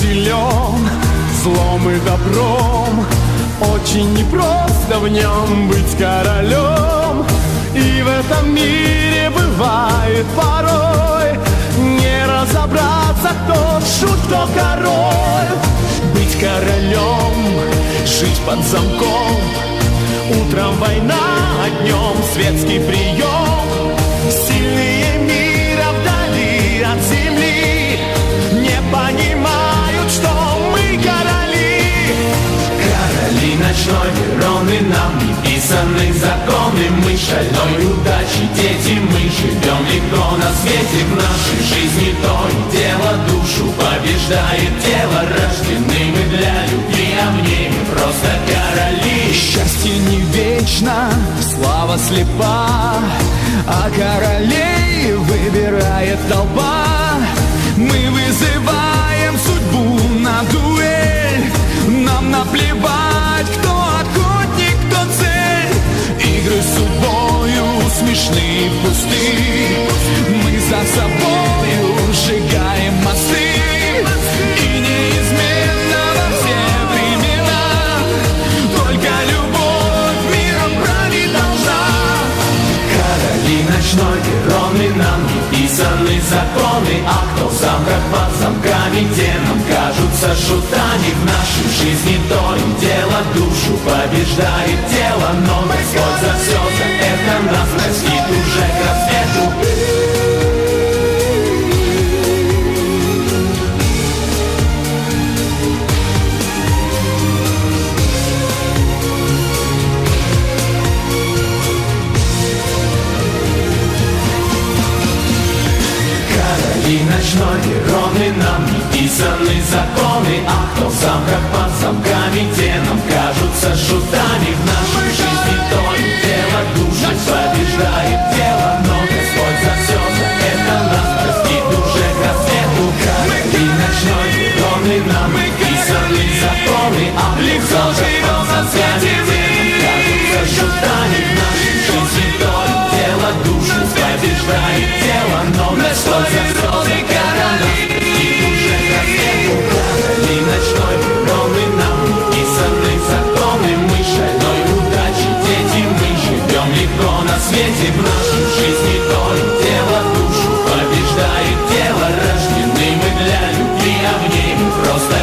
силен злом и добром. Очень непросто в нем быть королем. И в этом мире бывает порой Не разобраться, кто шут, кто король. Быть королем, жить под замком. Утром война, а днем светский прием не писаны законы Мы шальной удачи дети, мы живем легко на свете В нашей жизни то и дело душу побеждает тело Рождены мы для любви, а в ней просто короли. Счастье не вечно, слава слепа А королей выбирает толпа. Мы вызываем судьбу на дуэль Нам наплевать, пусты Мы за собою сжигаем мосты. И неизменно во все времена Только любовь миром править должна. Короли ночной Вероны нам не писаны законы. А кто в замках под замками, те нам кажутся шутами? В нашей жизни то и дело душу побеждает тело. Но Господь за все за это нас простит Ночной Вероны нам не писаны законы А кто в замках под замками, те нам кажутся шутами В нашей жизни то и дело душа побеждает тело Но Господь за все за это нас простит уже к рассвету Короли ночной Вероны нам не писаны законы А кто в свете В нашей жизни то и дело Душу побеждает тело Рождены мы для любви А в ней мы просто